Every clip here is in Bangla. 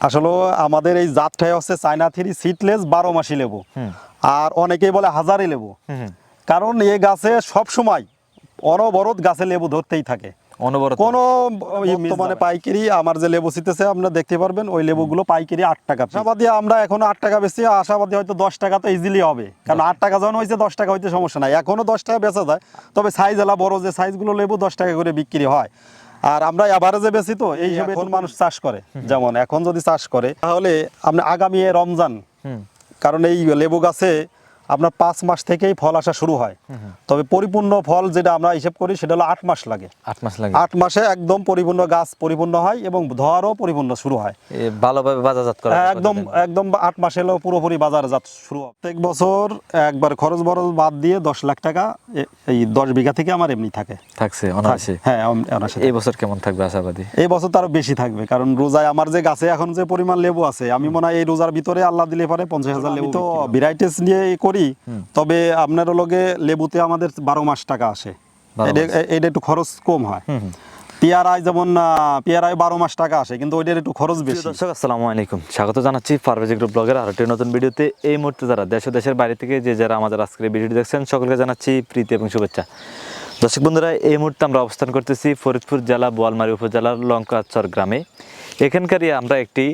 আসলে আমাদের এই জাতটাই হচ্ছে চায়না থ্রি সিটলেস বারো মাসি লেবু। আর অনেকেই বলে হাজারি লেবু। কারণ এই গাছে সব সময় অনবরত গাছে লেবু ধরতেই থাকে। অনবরত। কোনো বর্তমানে পাইকারি আমার যে লেবু ছিতেছে আপনারা দেখতে পারবেন ওই লেবুগুলো পাইকারি আট টাকা আশাবাদী আমরা এখন আট টাকা বেশি আশাবাদী হয়তো দশ টাকা তো ইজিলি হবে। কারণ আট টাকা যখন হয়েছে দশ টাকা হইতে সমস্যা নাই। এখনও দশ টাকা বেচা যায় তবে সাইজ এলা বড় যে সাইজগুলো লেবু দশ টাকা করে বিক্রি হয়। আর আমরা এভারেজে বেশি তো এই হিসাবে এখন মানুষ চাষ করে যেমন এখন যদি চাষ করে তাহলে আপনি আগামী রমজান কারণ এই লেবু গাছে আপনার পাঁচ মাস থেকেই ফল আসা শুরু হয়। তবে পরিপূর্ণ ফল যেটা আমরা হিসেব করি সেটা হলো আট মাস লাগে। আট মাস লাগে। আট মাসে একদম পরিপূর্ণ গাছ পরিপূর্ণ হয় এবং ধোয়ারও পরিপূর্ণ শুরু হয়। ভালোভাবে বাজারজাত করা হ্যাঁ, একদম একদম আট মাসে হলো পুরোপুরি বাজারজাত শুরু হয়। প্রত্যেক বছর একবার খরচ বরচ বাদ দিয়ে দশ লাখ টাকা এই দশ বিঘা থেকে আমার এমনি থাকে। থাকছে অনায়াসে। হ্যাঁ অনায়াসে এই বছর কেমন থাকবে আশাবাদী? এই বছর তো আরও বেশি থাকবে কারণ রোজায় আমার যে গাছে এখন যে পরিমাণ লেবু আছে আমি মনে হয় এই রোজার ভিতরে আল্লাহ দিলে পারে পঞ্চাশ হাজার লেবু তো ভ্যারাইটিস নিয়ে করি তবে আপনার লগে লেবুতে আমাদের বারো মাস টাকা আসে। এটা একটু খরচ কম হয়। পেয়ারায় যেমন পেয়ারায় বারো মাস টাকা আসে কিন্তু ওইটার একটু খরচ বেশি। দর্শক আসসালামু আলাইকুম। স্বাগত জানাচ্ছি ফারভেজ গ্রুপ ব্লগের আরেকটি নতুন ভিডিওতে। এই মুহূর্তে যারা দেশ ও দেশের বাইরে থেকে যে যারা আমাদের আজকের ভিডিওটি দেখছেন সকলকে জানাচ্ছি প্রীতি এবং শুভেচ্ছা। দর্শক বন্ধুরা এই মুহূর্তে আমরা অবস্থান করতেছি ফরিদপুর জেলা বোয়ালমারী উপজেলার লঙ্কাচর গ্রামে। এখানকারই আমরা একটি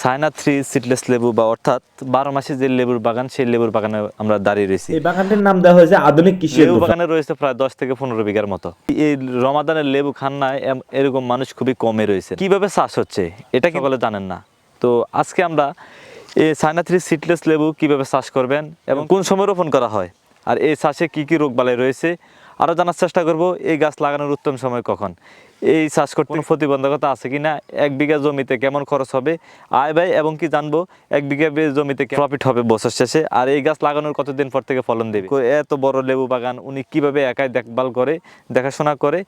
সায়না থ্রি সিডলেস লেবু বা অর্থাৎ বারো মাসে যে লেবুর বাগান সেই লেবুর বাগানে আমরা দাঁড়িয়ে রয়েছি। এই বাগানটির নাম দেওয়া হয়েছে আধুনিক কৃষি লেবু বাগানে রয়েছে প্রায় দশ থেকে পনেরো বিঘার মতো। এই রমাদানের লেবু খান্নায় এরকম মানুষ খুবই কমে রয়েছে। কীভাবে চাষ হচ্ছে এটা কি বলে জানেন না। তো আজকে আমরা এই সাইনা থ্রি সিটলেস লেবু কীভাবে চাষ করবেন এবং কোন সময় রোপণ করা হয় আর এই চাষে কি কি রোগ বালাই রয়েছে আরও জানার চেষ্টা করব এই গাছ লাগানোর উত্তম সময় কখন? এই চাষ করতে কোনো প্রতিবন্ধকতা আছে কি না এক বিঘা জমিতে কেমন খরচ হবে? আয় ব্যয় এবং কি জানব? এক বিঘা জমিতে প্রফিট হবে বছর শেষে। আর এই গাছ লাগানোর কতদিন পর থেকে ফলন দেবে? এত বড় লেবু বাগান উনি কীভাবে একাই দেখভাল করে দেখাশোনা করে?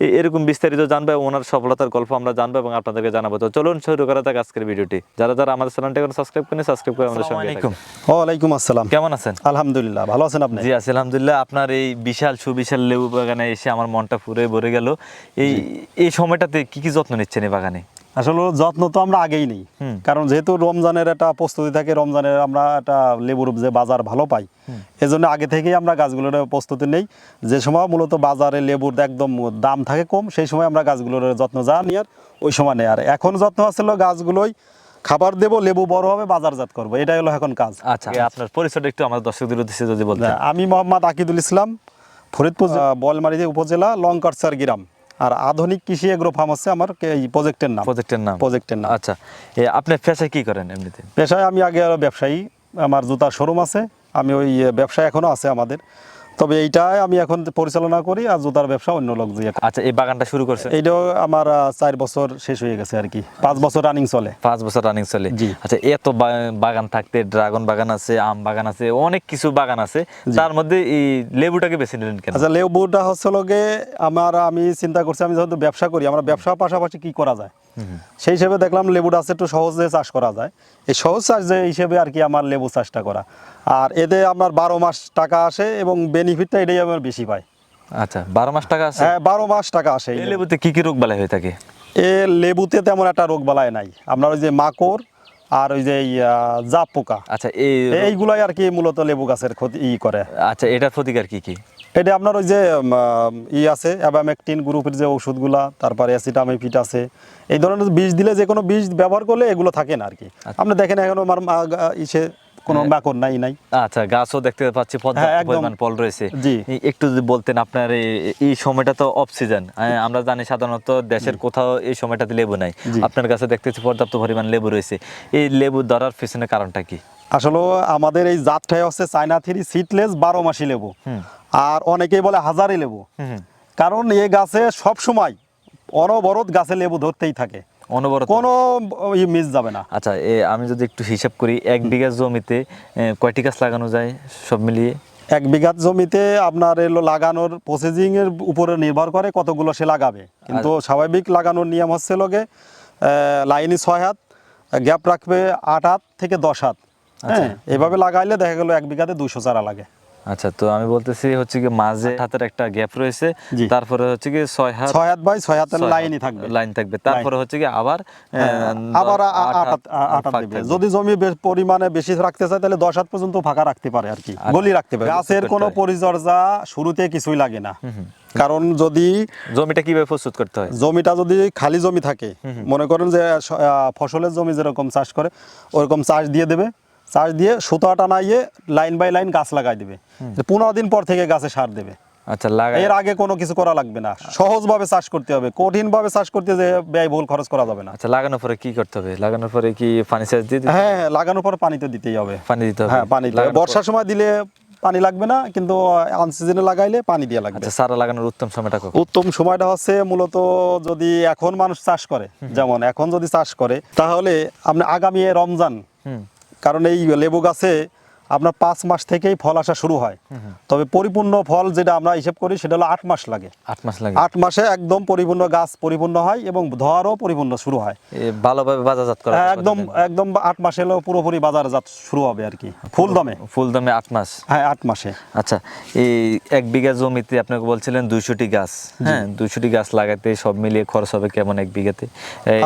এরকম বিস্তারিত জানব এবং ওনার সফলতার গল্প আমরা জানব এবং আপনাদেরকে জানাব। তো চলুন শুরু করা যাক আজকের ভিডিওটি। যারা যারা আমাদের চ্যানেলটি এখন সাবস্ক্রাইব করেন সাবস্ক্রাইব করে আমাদের সঙ্গে। ওয়ালাইকুম আসসালাম। কেমন আছেন? আলহামদুলিল্লাহ ভালো আছেন আপনি? জি আছি আলহামদুলিল্লাহ। আপনার এই বিশাল সুবিশাল লেবু বাগানে এসে আমার মনটা পুরো ভরে গেল। এই এই সময়টাতে কি কি যত্ন নিচ্ছেন এই বাগানে? আসলে যত্ন তো আমরা আগেই নেই। কারণ যেহেতু রমজানের একটা প্রস্তুতি থাকে রমজানের আমরা একটা লেবুর যে বাজার ভালো পাই এজন্য আগে থেকেই আমরা গাছগুলোর প্রস্তুতি নেই। যে সময় মূলত বাজারে লেবুর একদম দাম থাকে কম সেই সময় আমরা গাছগুলোর যত্ন যা নিয়ে ওই সময় নেই। আর এখন যত্ন আসলে গাছগুলোই খাবার দেবো লেবু বড় হবে বাজারজাত করব। এটাই হলো এখন কাজ। আচ্ছা আপনার পরিচয়টা একটু আমাদের দর্শকদের উদ্দেশ্যে যদি বলতেন। আমি মোহাম্মদ আকিদুল ইসলাম ফরিদপুর বলমারি উপজেলা লঙ্কারসার গ্রাম। আর আধুনিক কৃষি এগ্রো ফার্ম হচ্ছে আমার এই প্রজেক্টের নাম। প্রজেক্টের নাম। প্রজেক্টের নাম। আচ্ছা এ, আপনি পেশায় কি করেন এমনিতে? পেশায় আমি আগে ব্যবসায়ী আমার জুতার শোরুম আছে আমি ওই ব্যবসা এখনও আছে আমাদের। তবে এইটাই আমি এখন পরিচালনা করি আর জুতার ব্যবসা অন্য লোক দিয়ে আচ্ছা এই বাগানটা শুরু করছে? এইটাও আমার চার বছর শেষ হয়ে গেছে আর কি। পাঁচ বছর রানিং চলে। পাঁচ বছর রানিং চলে। জি। আচ্ছা এত বাগান থাকতে ড্রাগন বাগান আছে আম বাগান আছে অনেক কিছু বাগান আছে। তার মধ্যে এই লেবুটাকে বেছে নিলেন কেন? আচ্ছা লেবুটা হচ্ছে লোকে আমার আমি চিন্তা করছি আমি যেহেতু ব্যবসা করি আমরা ব্যবসা পাশাপাশি কি করা যায়? সেই হিসেবে দেখলাম লেবু আছে একটু সহজে চাষ করা যায়। এই সহজ চাষ যে হিসেবে আর কি আমার লেবু চাষটা করা। আর এতে আপনার বারো মাস টাকা আসে এবং বেনিফিটটা এটাই আমার বেশি পাই আচ্ছা বারো মাস টাকা আছে হ্যাঁ বারো মাস টাকা আসে এই লেবুতে কি কি রোগ বালাই হয়ে থাকে? এ লেবুতে তেমন একটা রোগ বালায় নাই। আপনার ওই যে মাকড় আর ওই যে জাপ পোকা। আচ্ছা এই এইগুলাই আর কি মূলত লেবু গাছের ক্ষতি ই করে। আচ্ছা এটার প্রতিকার কি কি? এটা আপনার ওই যে ই আছে অ্যাবামেকটিন গ্রুপের যে ওষুধগুলা তারপরে অ্যাসিটামিপিট আছে। এই ধরনের বীজ দিলে যে কোনো বীজ ব্যবহার করলে এগুলো থাকে না আর কি। আপনি দেখেন এখন আমার ইসে কোনো মাকড় নাই নাই। আচ্ছা গাছও দেখতে পাচ্ছি হ্যাঁ। পরিমাণ ফল রয়েছে। একটু যদি বলতেন আপনার এই- এই সময়টা তো অফ সিজন আমরা জানি সাধারণত দেশের কোথাও এই সময়টাতে লেবু নাই। আপনার কাছে দেখতেছি পর্যাপ্ত পরিমাণ লেবু রয়েছে। এই লেবু ধরার পিছনে কারণটা কি? আসলে আমাদের এই জাতটাই হচ্ছে চায়না থ্রি সিটলেস বারো মাসি লেবু। আর অনেকেই বলে হাজারি লেবু। কারণ এই গাছে সব সময় অনবরত গাছে লেবু ধরতেই থাকে। অনবরত? কোনো মিস যাবে না। আচ্ছা এ আমি যদি একটু হিসাব করি এক বিঘা জমিতে কয়টি গাছ লাগানো যায় সব মিলিয়ে? এক বিঘা জমিতে আপনার এলো লাগানোর প্রসেসিং এর উপরে নির্ভর করে কতগুলো সে লাগাবে। কিন্তু স্বাভাবিক লাগানোর নিয়ম হচ্ছে লোকে লাইনে ছয় হাত গ্যাপ রাখবে আট হাত থেকে দশ হাত। হ্যাঁ এভাবে লাগাইলে দেখা গেলো এক বিঘাতে দুইশো চারা লাগে। আচ্ছা তো আমি বলতেছি হচ্ছে কি মাঝে হাতের একটা গ্যাপ রয়েছে। তারপরে হচ্ছে কি ছয় হাত ছয় হাত বাই ছয় হাতের লাইনই থাকবে। লাইন থাকবে। তারপরে হচ্ছে কি আবার হ্যাঁ, আবার আট দিবে। যদি জমি পরিমাণে বেশি রাখতে চায় তাহলে দশ হাত পর্যন্ত ফাঁকা রাখতে পারে আর কি। আচ্ছা। গলি রাখতে পারে। গাছের কোনো পরিচর্যা শুরুতে কিছুই লাগে না। কারণ যদি জমিটা কীভাবে প্রস্তুত করতে হয়? জমিটা যদি খালি জমি থাকে মনে করেন যে ফসলের জমি যেরকম চাষ করে ওরকম চাষ দিয়ে দেবে। চাষ দিয়ে সুতা টানাইয়ে লাইন বাই লাইন গাছ লাগাই দেবে। পনেরো দিন পর থেকে গাছে সার দেবে। আচ্ছা লাগাই এর আগে কোনো কিছু করা লাগবে না। সহজভাবে চাষ করতে হবে। কঠিন ভাবে চাষ করতে যে ব্যয়বহুল খরচ করা যাবে না। আচ্ছা লাগানোর পরে কি করতে হবে? লাগানোর পরে কি পানি সেচ দিতে- হ্যাঁ হ্যাঁ, লাগানোর পর পানি তো দিতেই হবে। পানি দিতে হবে। হ্যাঁ পানি বর্ষার সময় দিলে পানি লাগবে না কিন্তু আনসিজনে লাগাইলে পানি দিয়ে লাগবে। আচ্ছা সারা লাগানোর উত্তম সময়টা কখন? উত্তম সময়টা হচ্ছে মূলত যদি এখন মানুষ চাষ করে যেমন এখন যদি চাষ করে তাহলে আপনি আগামী রমজান কারণ এই লেবু গাছে আপনার পাঁচ মাস থেকেই ফল আসা শুরু হয়। তবে পরিপূর্ণ ফল যেটা আমরা হিসেব করি সেটা হলো আট মাস লাগে। আট মাস লাগে। আট মাসে একদম পরিপূর্ণ গাছ পরিপূর্ণ হয় এবং ধোয়ারও পরিপূর্ণ শুরু হয়। ভালোভাবে বাজারজাত করা একদম একদম আট মাসে হলো পুরোপুরি বাজার জাত শুরু হবে আর কি। ফুল দমে ফুল দামে আট মাস। হ্যাঁ আট মাসে। আচ্ছা এই এক বিঘা জমিতে আপনাকে বলছিলেন দুইশোটি গাছ। হ্যাঁ দুইশোটি গাছ লাগাতে সব মিলিয়ে খরচ হবে কেমন এক বিঘাতে?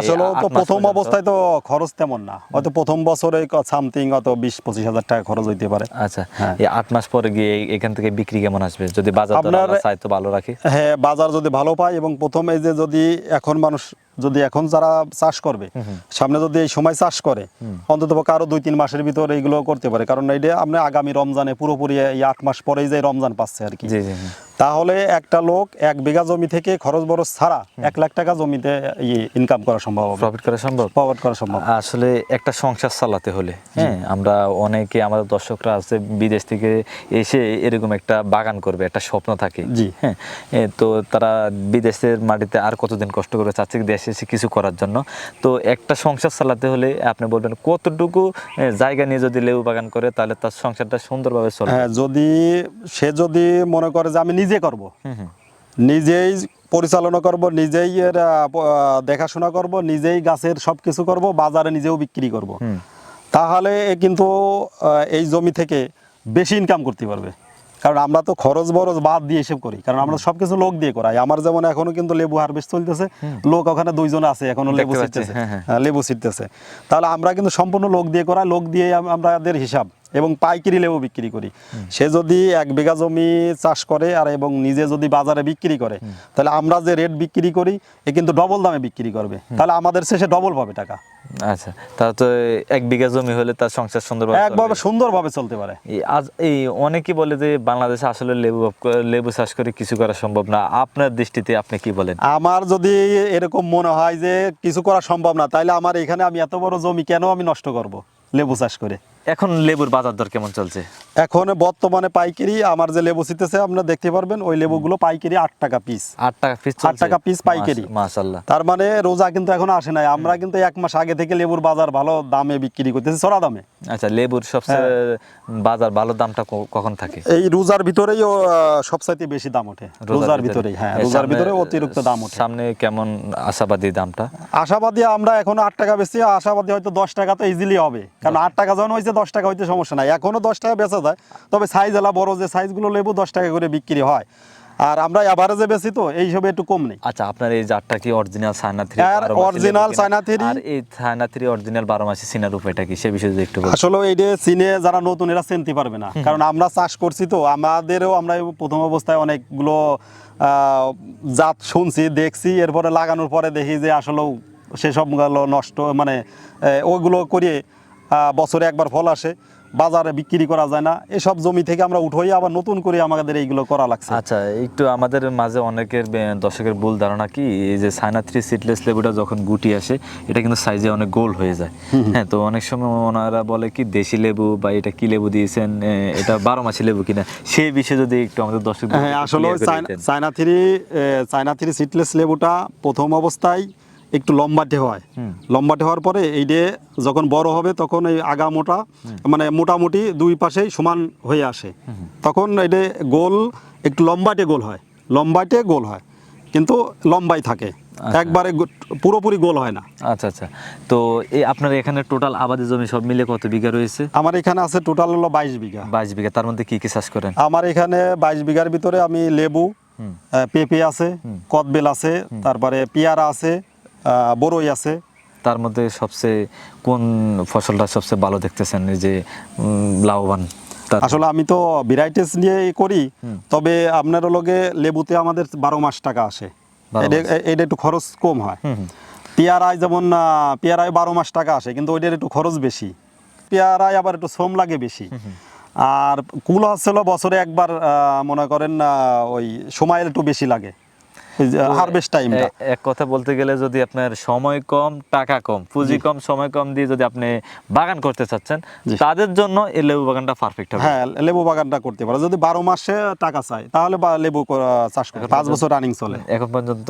আসলে তো প্রথম অবস্থায় তো খরচ তেমন না। হয়তো প্রথম বছরে সামথিং অত বিশ পঁচিশ হাজার টাকা খরচ হইতে পারে। আচ্ছা হ্যাঁ। এই আট মাস পরে গিয়ে এখান থেকে বিক্রি কেমন আসবে? যদি বাজার আপনার- ভালো রাখে। হ্যাঁ বাজার যদি ভালো পায় এবং প্রথমে যে যদি এখন মানুষ যদি এখন যারা চাষ করবে সামনে যদি এই সময় চাষ করে অন্তত পক্ষে আরও দুই তিন মাসের ভিতর এইগুলো করতে পারে। কারণ এটা আপনি আগামী রমজানে পুরোপুরি এই আট মাস পরেই যে রমজান পাচ্ছে আর কি। তাহলে একটা লোক এক বিঘা জমি থেকে খরচ বরচ ছাড়া এক লাখ টাকা জমিতে ইনকাম করা সম্ভব প্রফিট করা সম্ভব? প্রভাব করা সম্ভব। আসলে একটা সংসার চালাতে হলে হ্যাঁ আমরা অনেকে আমাদের দর্শকরা আছে বিদেশ থেকে এসে এরকম একটা বাগান করবে একটা স্বপ্ন থাকে। জি। হ্যাঁ তো তারা বিদেশের মাটিতে আর কতদিন কষ্ট করে চাচ্ছে দেশে এসে কিছু করার জন্য। তো একটা সংসার চালাতে হলে আপনি বলবেন কতটুকু জায়গা নিয়ে যদি লেবু বাগান করে তাহলে তার সংসারটা সুন্দরভাবে চলে হ্যাঁ যদি সে যদি মনে করে যে আমি নিজে করব নিজেই পরিচালনা করব নিজেই এর দেখাশোনা করব নিজেই গাছের সব কিছু করব বাজারে নিজেও বিক্রি করব। তাহলে কিন্তু এই জমি থেকে বেশি ইনকাম করতে পারবে। কারণ আমরা তো খরচ বরচ বাদ দিয়ে এসব করি। কারণ আমরা সবকিছু লোক দিয়ে করাই। আমার যেমন এখনও কিন্তু লেবু হারভেস্ট চলতেছে। লোক ওখানে দুইজন আছে এখনও লেবু ছিটতেছে। হ্যাঁ, হ্যাঁ। হ্যাঁ, লেবু ছিটতেছে। তাহলে আমরা কিন্তু সম্পূর্ণ লোক দিয়ে করাই লোক দিয়ে আমরা আমাদের হিসাব। এবং পাইকারি লেবু বিক্রি করি। সে যদি এক বিঘা জমি চাষ করে আর এবং নিজে যদি বাজারে বিক্রি করে তাহলে আমরা যে রেট বিক্রি করি এ কিন্তু ডবল দামে বিক্রি করবে। তাহলে আমাদের শেষে ডবল পাবে টাকা। আচ্ছা তাহলে তো এক বিঘা জমি হলে তার সংসার সুন্দরভাবে একভাবে সুন্দরভাবে চলতে পারে। আজ এই অনেকেই বলে যে বাংলাদেশে আসলে লেবু লেবু চাষ করে কিছু করা সম্ভব না। আপনার দৃষ্টিতে আপনি কি বলেন? আমার যদি এরকম মনে হয় যে কিছু করা সম্ভব না তাহলে আমার এখানে আমি এত বড় জমি কেন আমি নষ্ট করব? লেবু চাষ করে। এখন লেবুর বাজার দর কেমন চলছে? এখন বর্তমানে পাইকারি আমার যে লেবু ছিটেছে আপনারা দেখতে পারবেন ওই লেবুগুলো পাইকারি আট টাকা পিস আট টাকা পিস আট টাকা piece পাইকারি। মাশাল্লাহ তার মানে রোজা কিন্তু এখন আসে নাই। আমরা কিন্তু এক মাস আগে থেকে লেবুর বাজার ভালো দামে বিক্রি করতেছি চড়া দামে। আচ্ছা লেবুর সবচেয়ে বাজার ভালো দামটা কখন থাকে? এই রোজার ভিতরেই সবচাইতে বেশি দাম ওঠে। রোজার ভিতরেই হ্যাঁ রোজার ভিতরে অতিরিক্ত দাম ওঠে। সামনে কেমন আশাবাদী দামটা? আশাবাদী আমরা এখন আট টাকা বেশি আশাবাদী হয়তো দশ টাকা তো ইজিলি হবে। কারণ আট টাকা যখন হয়েছে দশ টাকা হইতে সমস্যা নাই। এখনও দশ টাকা বেচা যায় তবে সাইজ এলা বড় যে সাইজগুলো লেবু দশ টাকা করে বিক্রি হয়। আর আমরা অ্যাভারেজে বেশি তো এই হিসেবে একটু কম নেই। আচ্ছা আপনার এই জাতটা কি অরিজিনাল সাইনা থ্রি আর original চায়না থ্রি। আর এই সাইনা থ্রি অরিজিনাল বারো মাসি সিনার উপায়টা কি? সে বিষয়ে একটু বলুন। আসলে এইটা চীনে যারা নতুন এরা চিনতে পারবে না। কারণ আমরা চাষ করছি তো আমাদেরও আমরা প্রথম অবস্থায় অনেকগুলো আহ, জাত শুনছি দেখছি। এরপরে লাগানোর পরে দেখি যে আসলেও সেসবগুলো নষ্ট মানে ওইগুলো করে আহ, বছরে একবার ফল আসে বাজারে বিক্রি করা যায় না। এসব জমি থেকে আমরা উঠোই আবার নতুন করে আমাদের এইগুলো করা লাগছে। আচ্ছা একটু আমাদের মাঝে অনেকের দর্শকের ভুল ধারণা কি? এই যে সাইনা থ্রি সিটলেস লেবুটা যখন গুটি আসে এটা কিন্তু সাইজে অনেক গোল হয়ে যায়। হ্যাঁ তো অনেক সময় ওনারা বলে কি দেশি লেবু বা এটা কি লেবু দিয়েছেন এটা বারো মাসি লেবু কিনা? সেই বিষয়ে যদি একটু আমাদের দর্শক হ্যাঁ আসলে China three China three seedless লেবুটা প্রথম অবস্থায় একটু লম্বাটে হয়। লম্বাটে হওয়ার পরে এই যে যখন বড় হবে তখন এই আগা মোটা মানে মোটামুটি দুই পাশেই সমান হয়ে আসে। তখন এটা গোল একটু লম্বাটে গোল হয়। লম্বাটে গোল হয়। কিন্তু লম্বাই থাকে। একবারে গো- পুরোপুরি গোল হয় না। আচ্ছা আচ্ছা। তো এই আপনার এখানে টোটাল আবাদি জমি সব মিলে কত বিঘা রয়েছে? আমার এখানে আছে টোটাল হলো বাইশ বিঘা। বাইশ বিঘা। তার মধ্যে কি কি চাষ করেন? আমার এখানে বাইশ বিঘার ভিতরে আমি লেবু পেঁপে আছে কদবেল আছে তারপরে পেয়ারা আছে বড়ই আছে। তার মধ্যে সবচেয়ে কোন ফসলটা সবচেয়ে ভালো দেখতেছেন? যে লাভবান আসলে আমি তো ভ্যারাইটিস নিয়ে করি তবে আপনার লগে লেবুতে আমাদের বারো মাস টাকা আসে। এটা একটু খরচ কম হয়। পেয়ারায় যেমন পেয়ারায় বারো মাস টাকা আসে কিন্তু ওইটার একটু খরচ বেশি। পেয়ারায় আবার একটু শ্রম লাগে বেশি। আর কুল হচ্ছিল বছরে একবার মনে করেন ওই সময় একটু বেশি লাগে। হারভেস্ট টাইমটা এক কথা বলতে গেলে যদি আপনার সময় কম টাকা কম পুঁজি কম সময় কম দিয়ে যদি আপনি বাগান করতে চাচ্ছেন তাদের জন্য এই লেবু বাগানটা পারফেক্ট হবে। হ্যাঁ লেবু বাগানটা করতে পারে। যদি বারো মাসে টাকা চাই তাহলে লেবু চাষ করে পাঁচ বছর রানিং চলে। এখন পর্যন্ত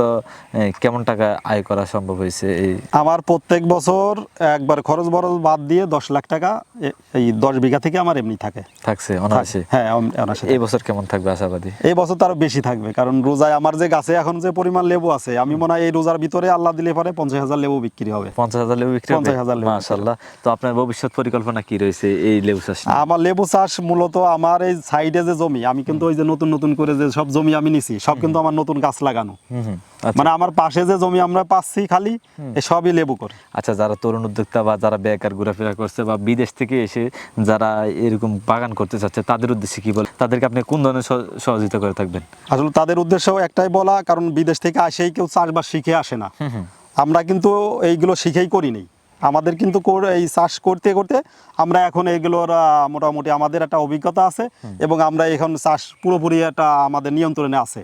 কেমন টাকা আয় করা সম্ভব হয়েছে এই? আমার প্রত্যেক বছর একবার খরচ বরচ বাদ দিয়ে দশ লাখ টাকা এই দশ বিঘা থেকে আমার এমনি থাকে। থাকছে অনায়াসে। হ্যাঁ অনায়াসে এই বছর কেমন থাকবে আশাবাদী? এই বছর তো আরও বেশি থাকবে কারণ রোজায় আমার যে গাছে এখন যে পরিমাণ লেবু আছে আমি মনে হয় এই রোজার ভিতরে আল্লাহ দিলে পারে পঞ্চাশ হাজার লেবু বিক্রি হবে। পঞ্চাশ হাজার লেবু বিক্রি হবে? 50,000 লেবু মাশাল্লাহ তো আপনার ভবিষ্যৎ পরিকল্পনা কি রয়েছে এই লেবু চাষ আমার লেবু চাষ মূলত আমার এই সাইডে যে জমি আমি কিন্তু ওই যে নতুন নতুন করে যে সব জমি আমি নিছি সব কিন্তু আমার নতুন গাছ লাগানো। আচ্ছা। মানে আমার পাশে যে জমি আমরা পাচ্ছি খালি সবই লেবু করে। আচ্ছা যারা তরুণ উদ্যোক্তা বা যারা বেকার ঘোরাফেরা করছে বা বিদেশ থেকে এসে যারা এরকম বাগান করতে চাচ্ছে তাদের উদ্দেশ্যে কি বলে? তাদেরকে আপনি কোন ধরনের সহযোগিতা করে থাকবেন? আসলে তাদের উদ্দেশ্য একটাই বলা কারণ বিদেশ থেকে আসেই কেউ চাষবাস শিখে আসে না। আমরা কিন্তু এইগুলো শিখেই করি নেই। আমাদের কিন্তু এই চাষ করতে করতে আমরা এখন এইগুলোর মোটামুটি আমাদের একটা অভিজ্ঞতা আছে এবং আমরা এখন চাষ পুরোপুরি একটা আমাদের নিয়ন্ত্রণে আছে।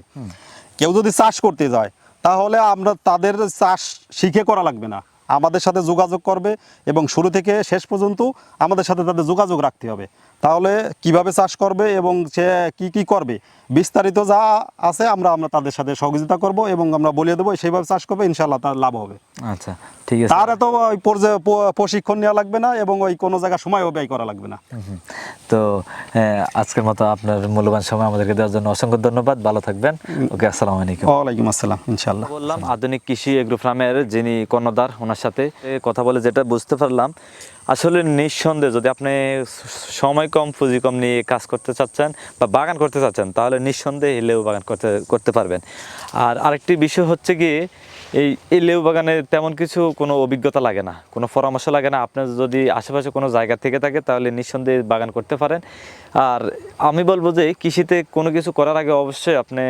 কেউ যদি চাষ করতে যায় তাহলে আমরা তাদের চাষ শিখে করা লাগবে না। আমাদের সাথে যোগাযোগ করবে এবং শুরু থেকে শেষ পর্যন্ত আমাদের সাথে তাদের যোগাযোগ রাখতে হবে। তাহলে কীভাবে চাষ করবে এবং সে কি কি করবে বিস্তারিত যা আছে আমরা আমরা তাদের সাথে সহযোগিতা করব এবং আমরা বলিয়ে দেবো সেইভাবে চাষ করবে ইনশাল্লাহ তার লাভ হবে। আচ্ছা ঠিক আছে। তার এত ওই প্রশিক্ষণ নেওয়া লাগবে না এবং ওই কোনো জায়গায় সময়ও ব্যয় করা লাগবে না। তো আজকের মতো আপনার মূল্যবান সময় আমাদেরকে দেওয়ার জন্য অসংখ্য ধন্যবাদ। ভালো থাকবেন। ওকে আসসালামু আলাইকুম। ওয়ালাইকুম আসসালাম ইনশাল্লাহ বললাম আধুনিক কৃষি এগ্রো ফার্মের যিনি কর্ণধার ওনার সাথে কথা বলে যেটা বুঝতে পারলাম আসলে নিঃসন্দেহে যদি আপনি সময় কম, পুঁজি কম নিয়ে কাজ করতে চাচ্ছেন বা বাগান করতে চাচ্ছেন, তাহলে নিঃসন্দেহে হিলেও বাগান করতে করতে পারবেন। আর আরেকটি বিষয় হচ্ছে কি এই এই লেবু বাগানে তেমন কিছু কোনো অভিজ্ঞতা লাগে না, কোনো পরামর্শ লাগে না। আপনার যদি আশেপাশে কোনো জায়গা থেকে থাকে, তাহলে নিঃসন্দেহে বাগান করতে পারেন। আর আমি বলব যে, কৃষিতে কোনো কিছু করার আগে অবশ্যই আপনি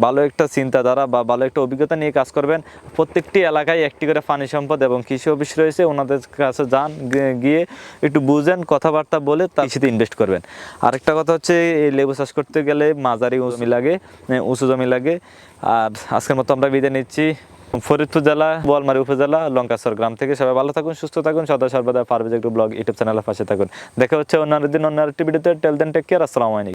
ভালো একটা চিন্তাধারা বা ভালো একটা অভিজ্ঞতা নিয়ে কাজ করবেন। প্রত্যেকটি এলাকায় একটি করে পানি সম্পদ এবং কৃষি অফিস রয়েছে, ওনাদের কাছে যান, গিয়ে- একটু বুঝেন, কথাবার্তা বলে তার কৃষিতে ইনভেস্ট করবেন। আরেকটা কথা হচ্ছে, এই লেবু চাষ করতে গেলে মাঝারি জমি লাগে, উঁচু জমি লাগে। আর আজকের মতো আমরা বিদায় নিচ্ছি। ফরিদপুর জেলা, বোয়ালমারি উপজেলা, লঙ্কাসর গ্রাম থেকে সবাই ভালো থাকুন, সুস্থ থাকুন, সদা সর্বদা পারভেজ একটু ব্লগ ইউটিউব চ্যানেলের পাশে থাকুন। দেখা হচ্ছে অন্যান্য দিন অন্য একটি ভিডিওতে টেল দেন টেক কেয়ার আসসালামু আলাইকুম।